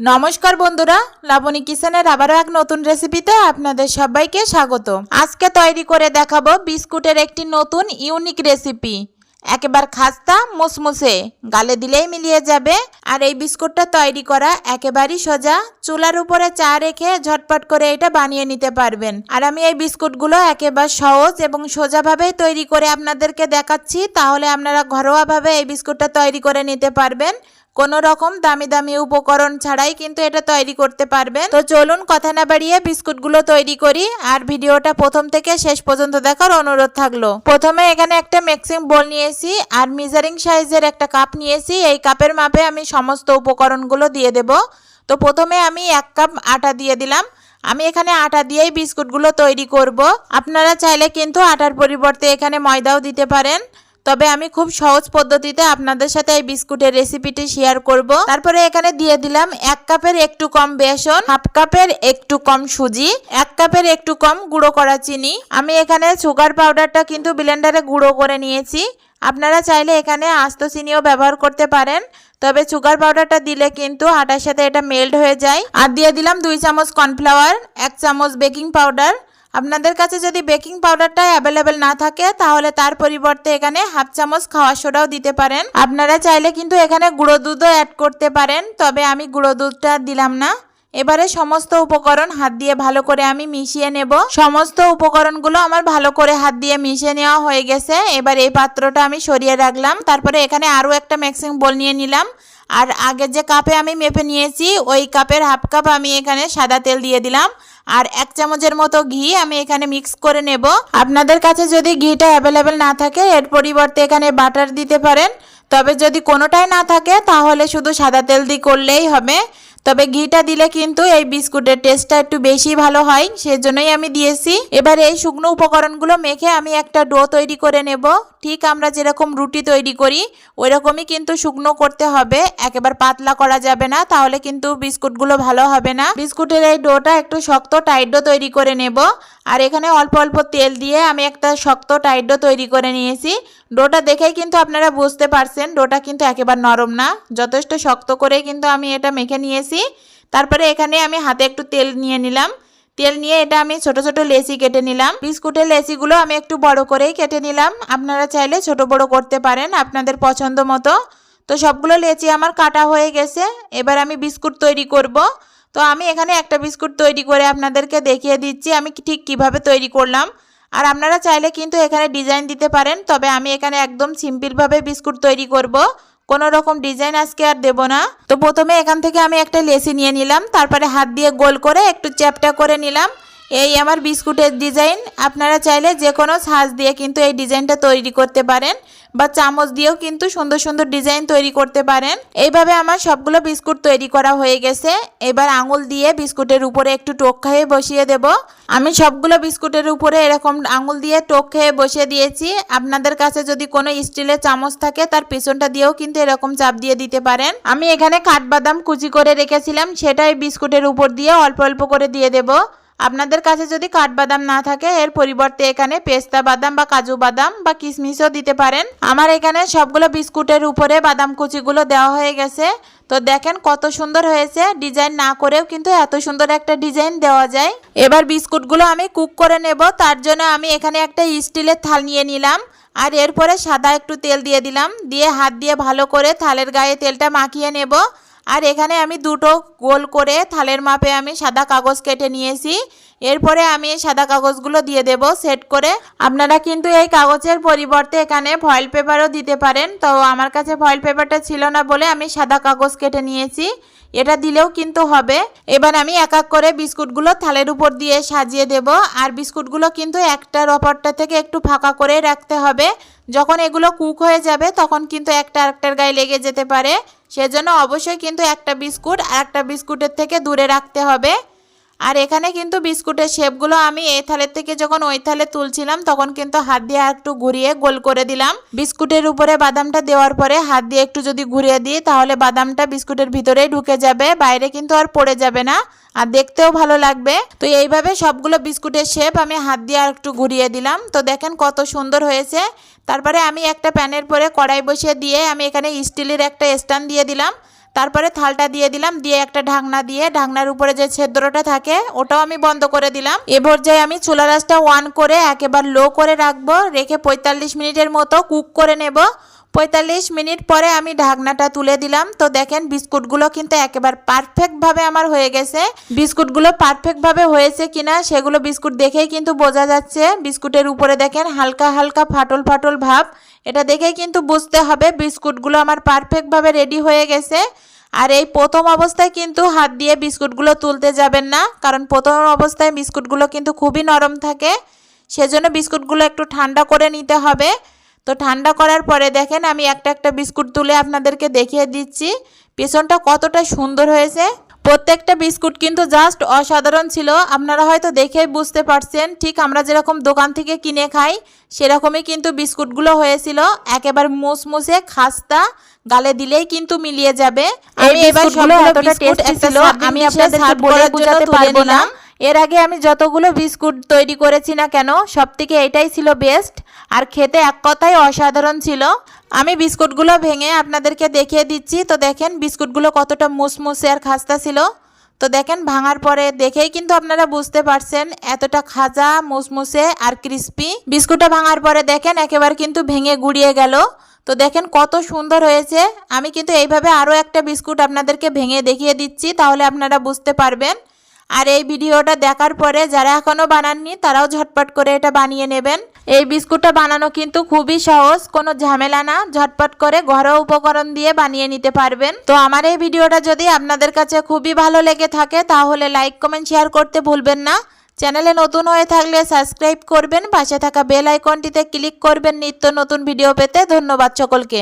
নমস্কার বন্ধুরা, লাবণী কিচেনের আবারও এক নতুন রেসিপিতে আপনাদের সবাইকে স্বাগত। আজকে তৈরি করে দেখাবো বিস্কুটের একটি নতুন, ইউনিক রেসিপি। একেবারে খাস্তা, মুসমুসে, গালে দিলেই মিলিয়ে যাবে। আর এই বিস্কুটটা তৈরি করা একেবারেই সোজা। চুলার উপরে চা রেখে ঝটপট করে এটা বানিয়ে নিতে পারবেন। আর আমি এই বিস্কুটগুলো একেবারে সহজ এবং সোজাভাবেই তৈরি করে আপনাদেরকে দেখাচ্ছি। তাহলে আপনারা ঘরোয়াভাবে এই বিস্কুটটা তৈরি করে নিতে পারবেন। কোনো রকম দামি দামি উপকরণ ছাড়াই কিন্তু এটা তৈরি করতে পারবেন। তো চলুন কথা না বাড়িয়ে বিস্কুটগুলো তৈরি করি। আর ভিডিওটা প্রথম থেকে শেষ পর্যন্ত দেখার অনুরোধ থাকল। প্রথমে এখানে একটা মিক্সিং বোল নিয়েছি। আর মিজারিং সাইজের একটা কাপ নিয়েছি। এই কাপের মাপে আমি সমস্ত উপকরণগুলো দিয়ে দেব। তো প্রথমে আমি এক কাপ আটা দিয়ে দিলাম। আমি এখানে আটা দিয়েই বিস্কুটগুলো তৈরি করব। আপনারা চাইলে কিন্তু আটার পরিবর্তে এখানে ময়দাও দিতে পারেন। তবে আমি খুব সহজ পদ্ধতিতে আপনাদের সাথে এই বিস্কুটের রেসিপিটি শেয়ার করব। তারপরে এখানে দিয়ে দিলাম এক কাপের একটু কম বেসন, হাফ কাপের একটু কম সুজি, এক কাপের একটু কম গুঁড়ো করা চিনি। আমি এখানে সুগার পাউডারটা কিন্তু ব্লেন্ডারে গুঁড়ো করে নিয়েছি। আপনারা চাইলে এখানে আস্ত চিনিও ব্যবহার করতে পারেন, তবে সুগার পাউডারটা দিলে কিন্তু আটার সাথে এটা মেল্ট হয়ে যায়। আর দিয়ে দিলাম দুই চামচ কর্নফ্লাওয়ার, এক চামচ বেকিং পাউডার আপনাদের কাছে যদি বেকিং পাউডারটাই অ্যাভেলেবেল না থাকে, তাহলে তার পরিবর্তে এখানে হাফ চামচ খাওয়া সোডাও দিতে পারেন। আপনারা চাইলে কিন্তু এখানে গুঁড়ো দুধও অ্যাড করতে পারেন, তবে আমি গুঁড়ো দুধটা দিলাম না। এবারে সমস্ত উপকরণ হাত দিয়ে ভালো করে আমি মিশিয়ে নেব। সমস্ত উপকরণগুলো আমার ভালো করে হাত দিয়ে মিশিয়ে নেওয়া হয়ে গেছে। এবার এই পাত্রটা আমি সরিয়ে রাখলাম। তারপরে এখানে আরও একটা মিক্সিং বোল নিয়ে নিলাম। আর আগে যে কাপে আমি মেপে নিয়েছি, ওই কাপের হাফ কাপ আমি এখানে সাদা তেল দিয়ে দিলাম। আর এক চামচের মতো ঘি আমি এখানে মিক্স করে নেব। আপনাদের কাছে যদি ঘিটা অ্যাভেলেবেল না থাকে, এর পরিবর্তে এখানে বাটার দিতে পারেন। তবে যদি কোনোটাই না থাকে, তাহলে শুধু সাদা তেল দিয়ে করলেই হবে। তবে ঘিটা দিলে কিন্তু এই বিস্কুটের টেস্টটা একটু বেশি ভালো হয়, সেজন্যই আমি দিয়েছি। এবার এই শুকনো উপকরণগুলো মেখে আমি একটা ডো তৈরি করে নেব। ঠিক আমরা যেরকম রুটি তৈরি করি ওই রকমই কিন্তু শুকনো করতে হবে। একেবারে পাতলা করা যাবে না, তাহলে কিন্তু বিস্কুটগুলো ভালো হবে না। বিস্কুটের এই ডোটা একটু শক্ত টাইট ডো তৈরি করে নেব। আর এখানে অল্প অল্প তেল দিয়ে আমি একটা শক্ত টাইট ডো তৈরি করে নিয়েছি। ডোটা দেখেই কিন্তু আপনারা বুঝতে পারছেন, ডোটা কিন্তু একেবারে নরম না। যথেষ্ট শক্ত করেই কিন্তু আমি এটা মেখে নিয়েছি। তারপরে এখানে আমি হাতে একটু তেল নিয়ে নিলাম। তেল নিয়ে এটা আমি ছোট ছোট লেসি কেটে নিলাম। বিস্কুটের লেসিগুলো আমি একটু বড় করেই কেটে নিলাম। আপনারা চাইলে ছোট বড় করতে পারেন আপনাদের পছন্দ মতো। তো সবগুলো লেচি আমার কাটা হয়ে গেছে। এবার আমি বিস্কুট তৈরি করব। তো আমি এখানে একটা বিস্কুট তৈরি করে আপনাদেরকে দেখিয়ে দিচ্ছি আমি ঠিক কীভাবে তৈরি করলাম। আর আপনারা চাইলে কিন্তু এখানে ডিজাইন দিতে পারেন। তবে আমি এখানে একদম সিম্পলভাবে বিস্কুট তৈরি করব। কোনো রকম ডিজাইন আজকে আর দেব না। তো প্রথমে এখান থেকে আমি একটা লেসি নিয়ে নিলাম, তারপরে হাত দিয়ে গোল করে একটু চ্যাপটা করে নিলাম। এই আমার বিস্কুটের ডিজাইন। আপনারা চাইলে যে কোনো সাজ দিয়ে কিন্তু এই ডিজাইনটা তৈরি করতে পারেন বা চামচ দিয়েও কিন্তু সুন্দর সুন্দর ডিজাইন তৈরি করতে পারেন। এইভাবে আমার সবগুলো বিস্কুট তৈরি করা হয়ে গেছে। এবার আঙুল দিয়ে বিস্কুটের উপরে একটু টোক খাইয়ে বসিয়ে দেব। আমি সবগুলো বিস্কুটের উপরে এরকম আঙুল দিয়ে টোক খেয়ে বসিয়ে দিয়েছি। আপনাদের কাছে যদি কোনো স্টিলের চামচ থাকে, তার পিছনটা দিয়েও কিন্তু এরকম চাপ দিয়ে দিতে পারেন। আমি এখানে কাঠবাদাম কুচি করে রেখেছিলাম। সেটাই বিস্কুটের উপর দিয়ে অল্প অল্প করে দিয়ে দেবো। আপনাদের কাছে যদি কাঠবাদাম না থাকে, এর পরিবর্তে এখানে পেস্তা বাদাম বা কাজু বাদাম বা কিশমিশও দিতে পারেন। আমার এখানে সবগুলো বিস্কুটের উপরে বাদাম কুচিগুলো দেওয়া হয়ে গেছে। তো দেখেন কত সুন্দর হয়েছে। ডিজাইন না করেও কিন্তু এত সুন্দর একটা ডিজাইন দেওয়া যায়। এবার বিস্কুটগুলো আমি কুক করে নেব। তার জন্য আমি এখানে একটা স্টিলের থাল নিয়ে নিলাম। আর এরপরে সাদা একটু তেল দিয়ে দিলাম। দিয়ে হাত দিয়ে ভালো করে থালের গায়ে তেলটা মাখিয়ে নেব। আর এখানে আমি দুটো গোল করে থালের মাপে আমি সাদা কাগজ কেটে নিয়েছি। এরপরে আমি এই সাদা কাগজগুলো দিয়ে দেব সেট করে। আপনারা কিন্তু এই কাগজের পরিবর্তে এখানে ফয়েল পেপারও দিতে পারেন। তো আমার কাছে ফয়েল পেপারটা ছিল না বলে আমি সাদা কাগজ কেটে নিয়েছি। এটা দিলেও কিন্তু হবে। এবার আমি এক এক করে বিস্কুটগুলো থালের উপর দিয়ে সাজিয়ে দেব। আর বিস্কুটগুলো কিন্তু একটার অপরটা থেকে একটু ফাঁকা করে রাখতে হবে। যখন এগুলো কুক হয়ে যাবে, তখন কিন্তু একটা আরেকটার গায়ে লেগে যেতে পারে। সেজন্য অবশ্যই কিন্তু একটা বিস্কুট আর একটা বিস্কুটের থেকে দূরে রাখতে হবে। আর এখানে কিন্তু বিস্কুটের শেপগুলো আমি এই থালের থেকে যখন ওই থালে তুলছিলাম, তখন কিন্তু হাত দিয়ে একটু ঘুরিয়ে গোল করে দিলাম। বিস্কুটের উপরে বাদামটা দেওয়ার পরে হাত দিয়ে একটু যদি ঘুরিয়ে দিই, তাহলে বাদামটা বিস্কুটের ভিতরেই ঢুকে যাবে, বাইরে কিন্তু আর পড়ে যাবে না। আর দেখতেও ভালো লাগবে। তো এইভাবে সবগুলো বিস্কুটের শেপ আমি হাত দিয়ে আর একটু ঘুরিয়ে দিলাম। তো দেখেন কত সুন্দর হয়েছে। তারপরে আমি একটা প্যানের পরে কড়াই বসিয়ে দিয়ে আমি এখানে স্টিলের একটা স্ট্যান্ড দিয়ে দিলাম। তারপরে থালটা দিয়ে দিলাম, দিয়ে একটা ঢাকনা দিয়ে, ঢাকনার উপরে যে ছেদ্রটা থাকে, ওটাও আমি বন্ধ করে দিলাম। এ পর্যায়ে আমি চুলা রাসটা ওয়ান করে একেবারে লো করে রাখব, রেখে পঁয়তাল্লিশ মিনিটের মতো কুক করে নেব। পঁয়তাল্লিশ মিনিট পরে আমি ঢাকনাটা তুলে দিলাম। তো দেখেন, বিস্কুটগুলো কিন্তু একেবারে পারফেক্টভাবে আমার হয়ে গেছে। বিস্কুটগুলো পারফেক্টভাবে হয়েছে কিনা, সেগুলো বিস্কুট দেখেই কিন্তু বোঝা যাচ্ছে। বিস্কুটের উপরে দেখেন, হালকা হালকা ফাটল ফাটল ভাব। এটা দেখেই কিন্তু বুঝতে হবে, বিস্কুটগুলো আমার পারফেক্টভাবে রেডি হয়ে গেছে। আর এই প্রথম অবস্থায় কিন্তু হাত দিয়ে বিস্কুটগুলো তুলতে যাবেন না, কারণ প্রথম অবস্থায় বিস্কুটগুলো কিন্তু খুবই নরম থাকে। সেজন্য বিস্কুটগুলো একটু ঠান্ডা করে নিতে হবে। তো ঠান্ডা করার পরে দেখেন আমি একটা একটা বিস্কুট তুলে আপনাদেরকে দেখিয়ে দিচ্ছি। পেছনটা কতটা সুন্দর হয়েছে। প্রত্যেকটা বিস্কুট কিন্তু জাস্ট অসাধারণ ছিল। আপনারা হয়তো দেখেই বুঝতে পারছেন ঠিক আমরা যেরকম দোকান থেকে কিনে খাই সেরকমই কিন্তু বিস্কুটগুলো হয়েছিল। একেবারে মুসমুসে খাস্তা গালে দিলেই কিন্তু মিলিয়ে যাবে। আমি এবার সবগুলো বিস্কুট টেস্টি আমি আপনাদেরকে বলে বোঝাতে পারব না। এর আগে আমি যতগুলো বিস্কুট তৈরি করেছি না কেন সব থেকে এটাই ছিল বেস্ট আর খেতে এক কথায় অসাধারণ ছিল। আমি বিস্কুটগুলো ভেঙে আপনাদেরকে দেখিয়ে দিচ্ছি। তো দেখেন বিস্কুটগুলো কতটা মুসমুসে আর খাস্তা ছিল। তো দেখেন ভাঙার পরে দেখেই কিন্তু আপনারা বুঝতে পারছেন এতটা খাজা, মুসমুসে আর ক্রিস্পি বিস্কুটটা ভাঙার পরে দেখেন একেবারে কিন্তু ভেঙে গুড়িয়ে গেল। তো দেখেন কত সুন্দর হয়েছে। আমি কিন্তু এইভাবে আরও একটা বিস্কুট আপনাদেরকে ভেঙে দেখিয়ে দিচ্ছি, তাহলে আপনারা বুঝতে পারবেন। আর এই ভিডিওটা দেখার পরে যারা এখনও বানাননি, তারাও ঝটপট করে এটা বানিয়ে নেবেন। এই বিস্কুটটা বানানো কিন্তু খুবই সহজ, কোনো ঝামেলা না। ঝটপট করে ঘরোয়া উপকরণ দিয়ে বানিয়ে নিতে পারবেন। তো আমার এই ভিডিওটা যদি আপনাদের কাছে খুবই ভালো লেগে থাকে, তাহলে লাইক, কমেন্ট, শেয়ার করতে ভুলবেন না। চ্যানেলে নতুন হয়ে থাকলে সাবস্ক্রাইব করবেন, পাশে থাকা বেল আইকনটিতে ক্লিক করবেন নিত্য নতুন ভিডিও পেতে। ধন্যবাদ সকলকে।